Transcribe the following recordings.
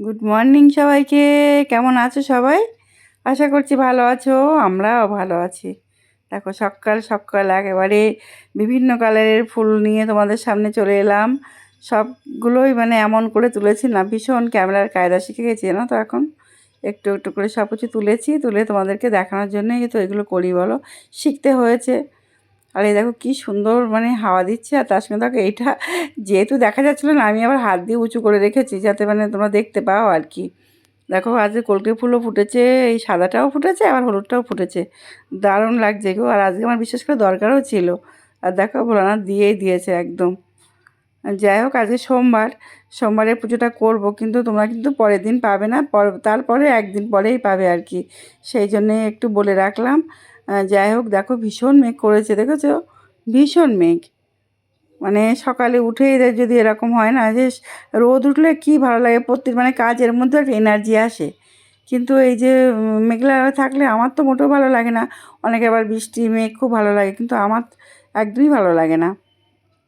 Good morning সবাইকে। কেমন আছো সবাই? আশা করছি ভালো আছো, আমরাও ভালো আছি। দেখো, সকাল সকাল একেবারে বিভিন্ন কালারের ফুল নিয়ে তোমাদের সামনে চলে এলাম। সবগুলোই মানে এমন করে তুলেছি না, ভীষণ ক্যামেরার কায়দা শিখে গেছি না তো এখন? একটু একটু করে সব কিছু তুলেছি, তুলে তোমাদেরকে দেখানোর জন্যই তো এগুলো করি, বলো? শিখতে হয়েছে। আর এই দেখো কি সুন্দর মানে হাওয়া দিচ্ছে, আর তার সঙ্গে দেখো এইটা যেহেতু দেখা যাচ্ছিল না, আমি আবার হাত দিয়ে উঁচু করে রেখেছি যাতে মানে তোমরা দেখতে পাও আর কি। দেখো আজকে কলকে ফুলও ফুটেছে, এই সাদাটাও ফুটেছে, আবার হলুদটাও ফুটেছে। দারুণ লাগছে গো, আর আজকে আমার বিশেষ করে দরকারও ছিল। আর দেখো ভোলানাথ দিয়েই দিয়েছে একদম। যাই হোক, আজকে সোমবার, সোমবারে পুজোটা করব, কিন্তু তোমরা কিন্তু পরের দিন পাবে না, পর, তারপরে একদিন পরেই পাবে আর কি। সেই জন্যে একটু বলে রাখলাম। যাই হোক, দেখো ভীষণ মেঘ করেছে, দেখেছ? ভীষণ মেঘ। মানে সকালে এদের যদি এরকম হয় না, যে রোদ উঠলে কি ভালো লাগে? প্রত্যেক মানে কাজের মধ্যে একটা এনার্জি আসে। কিন্তু এই যে মেঘলা থাকলে আমার তো মোটেও ভালো লাগে না। অনেকে আবার বৃষ্টি, মেঘ খুব ভালো লাগে, কিন্তু আমার একদমই ভালো লাগে না।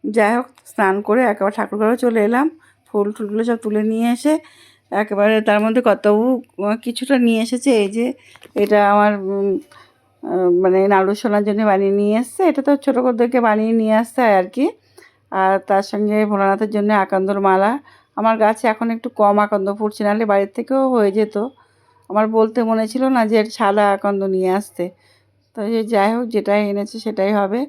যাই হোক, স্নান করে একেবারে ঠাকুর ঘরে চলে এলাম। ফুল টুলগুলো সব তুলে নিয়ে এসে একেবারে তার মধ্যে কতবু, কিছুটা নিয়ে এসেছে। এই যে, এটা আমার মানে নাড়ু সোনার জন্য বানিয়ে নিয়ে এসছে। এটা তো ছোটো করদেরকে বানিয়ে নিয়ে আসতে হয় আর কি আর তার সঙ্গে ভোলানাথের জন্য আকান্দর মালা। আমার গাছে এখন একটু কম আকন্দ ফুটছে, নাহলে বাড়ির থেকেও হয়ে যেত। আমার বলতে মনে ছিল না যে সাদা আকন্দ নিয়ে আসতে। তো যাই হোক, যেটাই এনেছে সেটাই হবে।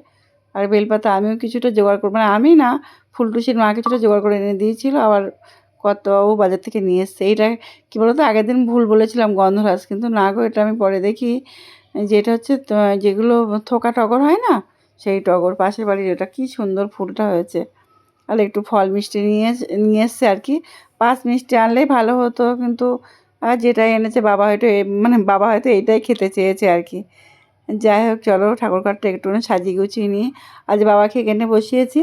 আর বেলপাতা আমিও কিছুটা জোগাড় করব মানে আমি না, ফুলটুসির মা কিছুটা জোগাড় করে এনে দিয়েছিল। আবার কতবাবু বাজার থেকে নিয়ে এসছে। এইটা কী বলতো, আগের দিন ভুল বলেছিলাম গন্ধরাজ, কিন্তু না গো, এটা আমি পরে দেখি। যে এটা হচ্ছে যেগুলো থোকা টগর হয় না, সেই টগর, পাশের বাড়ির ওটা কী সুন্দর ফুলটা হয়েছে। আর একটু ফল মিষ্টি নিয়ে নিয়ে এসছে আর কি। পাঁচ মিষ্টি আনলেই ভালো হতো, কিন্তু, আর যেটাই এনেছে, বাবা হয়তো মানে বাবা হয়তো এইটাই খেতে চেয়েছে আর কি। যাই হোক, চলো ঠাকুর ঘরটা একটু সাজিয়ে গুছিয়ে নিয়ে আজ বাবাকে এখানে বসিয়েছি।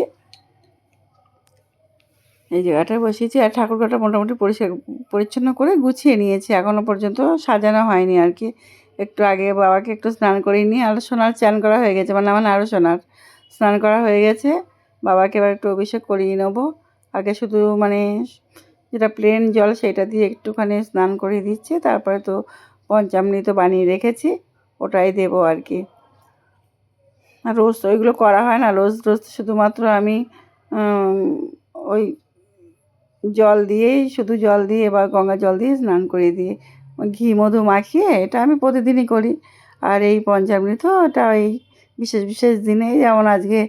এই জায়গাটায় বসিয়েছি, আর ঠাকুর ঘরটা মোটামুটি পরিষ্কার, পরিচ্ছন্ন করে গুছিয়ে নিয়েছি। এখনও পর্যন্ত সাজানো হয়নি আর কি। একটু আগে বাবাকে একটু স্নান করিয়ে নিয়ে আরও সোনার চান করা হয়ে গেছে মানে আমার আরও সোনার। স্নান করা হয়ে গেছে, বাবাকে এবার একটু অভিষেক করিয়ে নেব। আগে শুধু মানে যেটা প্লেন জল সেটা দিয়ে একটুখানি স্নান করিয়ে দিচ্ছে, তারপরে তো পঞ্চামৃত বানিয়ে রেখেছি, ওটাই দেবো আর কি। আর রোজ ওইগুলো করা হয় না, রোজ রোজ শুধুমাত্র আমি ওই জল দিয়েই, শুধু জল দিয়ে বা গঙ্গা জল দিয়ে স্নান করিয়ে দিই ঘি, মধু মাখিয়ে এটা আমি প্রতিদিনই করি। আর এই পঞ্চামৃত ওটা ওই বিশেষ বিশেষ দিনে যেমন আজকে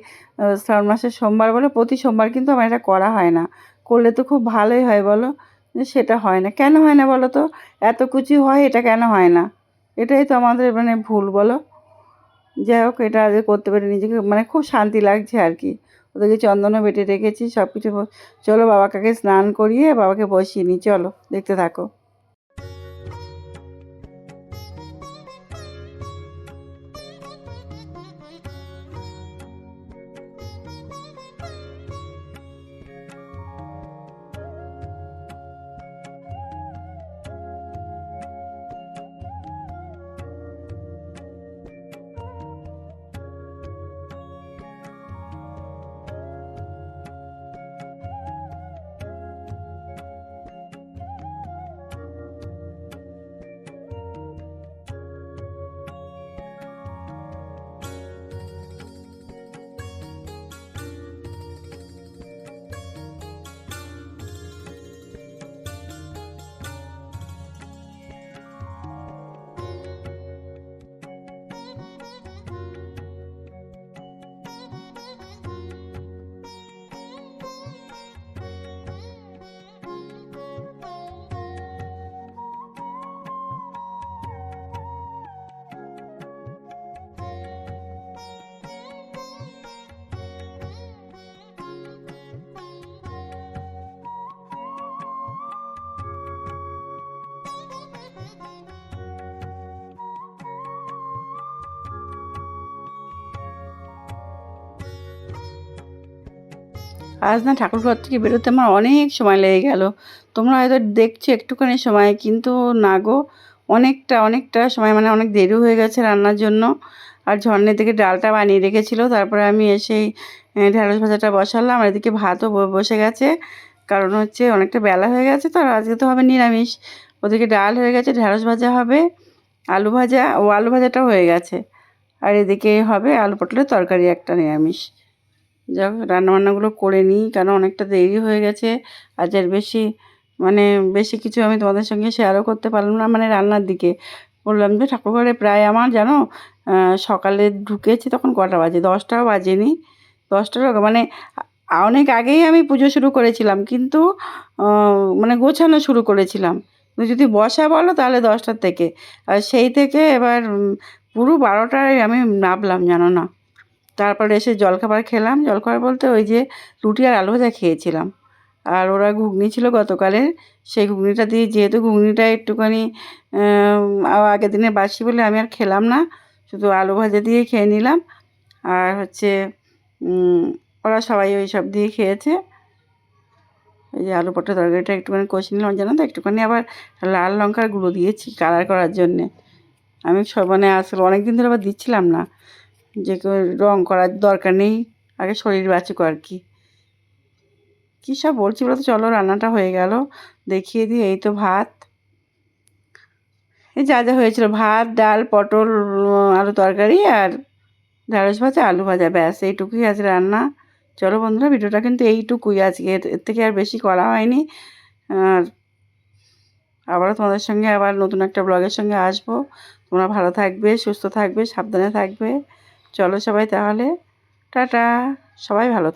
শ্রাবণ মাসের সোমবার বলে প্রতি সোমবার কিন্তু আমার এটা করা হয় না। করলে তো খুব ভালোই হয় বলো? সেটা হয় না। কেন হয় না বলো তো? এত কিছু হয়, এটা কেন হয় না? এটাই তো আমাদের মানে ভুল বলো? যাই হোক, এটা আজকে করতে পেরে নিজেকে মানে খুব শান্তি লাগছে আর কি। ওদেরকে চন্দনও বেটে রেখেছি সব কিছু চলো বাবাকে স্নান করিয়ে বাবাকে বসিয়ে নিই, চলো দেখতে থাকো। আজ না ঠাকুর ঘর থেকে বেরোতে আমার অনেক সময় লেগে গেল। তোমরা হয়তো দেখছ একটুখানি সময়, কিন্তু না গো, অনেকটা অনেকটা সময় মানে অনেক দেরি হয়ে গেছে রান্নার জন্য। আর ঝর্ণে থেকে ডালটা বানিয়ে রেখেছিল, তারপরে আমি এসেই ঢ্যাঁড়স ভাজাটা বসালাম। আর এদিকে ভাতও বসে গেছে, কারণ হচ্ছে অনেকটা বেলা হয়ে গেছে তো আজকে তো হবে নিরামিষ। ওদিকে ডাল হয়ে গেছে ঢ্যাঁড়স ভাজা হবে, আলু ভাজা, ও আলু ভাজাটাও হয়ে গেছে। আর এদিকে হবে আলু পটলের তরকারি একটা নিরামিষ। যাক, রান্নাবান্নাগুলো করে নিই কারণ অনেকটা দেরি হয়ে গেছে। আজ আর বেশি মানে বেশি কিছু আমি তোমাদের সঙ্গে শেয়ারও করতে পারলাম না মানে রান্নার দিকে। বললাম যে ঠাকুরঘরে প্রায় আমার, জানো সকালে ঢুকেছি তখন কটা বাজে? দশটাও বাজেনি। দশটার আগে মানে অনেক আগেই আমি পুজো শুরু করেছিলাম, কিন্তু মানে গোছানো শুরু করেছিলাম। যদি বসা বলো তাহলে দশটার থেকে। আর সেই থেকে এবার পুরো বারোটায় আমি নামলাম, জানো না। তারপরে এসে জলখাবার খেলাম। জলখাবার বলতে ওই যে রুটি আর আলু ভাজা খেয়েছিলাম। আর ওরা ঘুগনি ছিল গতকালের। সেই ঘুগনিটা দিয়ে যেহেতু ঘুগনিটা একটুখানি আগের দিনে বাসি বলে আমি আর খেলাম না। শুধু আলু ভাজা দিয়ে খেয়ে নিলাম। আর হচ্ছে ওরা সবাই ওই সব দিয়ে খেয়েছে। এই যে আলু পটল তরকারিটা একটুখানি কষে নিলাম। জানো তো, একটুখানি আবার লাল লঙ্কার গুঁড়ো দিয়েছি কালার করার জন্যে। আমি মানে আসলে অনেক দিন ধরে আবার দিচ্ছিলাম না। যে রং করার দরকার নেই, আগে শরীর বাঁচুক আর কি। কী সব বলছি বলো তো চলো, রান্নাটা হয়ে গেল। দেখিয়ে দিই, এই তো ভাত। এই যা যা হয়েছিল, ভাত, ডাল, পটল, আলু তরকারি আর ঢ্যাঁড়স ভাজা, আলু ভাজা, ব্যাস, এইটুকুই আছে রান্না। চলো বন্ধুরা, ভিডিওটা কিন্তু এইটুকুই আজকে। এর থেকে আর বেশি করা হয়নি। আর আবারও তোমাদের সঙ্গে আবার নতুন একটা ব্লগের সঙ্গে আসব। তোমরা ভালো থাকবে, সুস্থ থাকবে, সাবধানে থাকবে। চলো সবাই তাহলে। টাটা। সবাই ভালো থেকো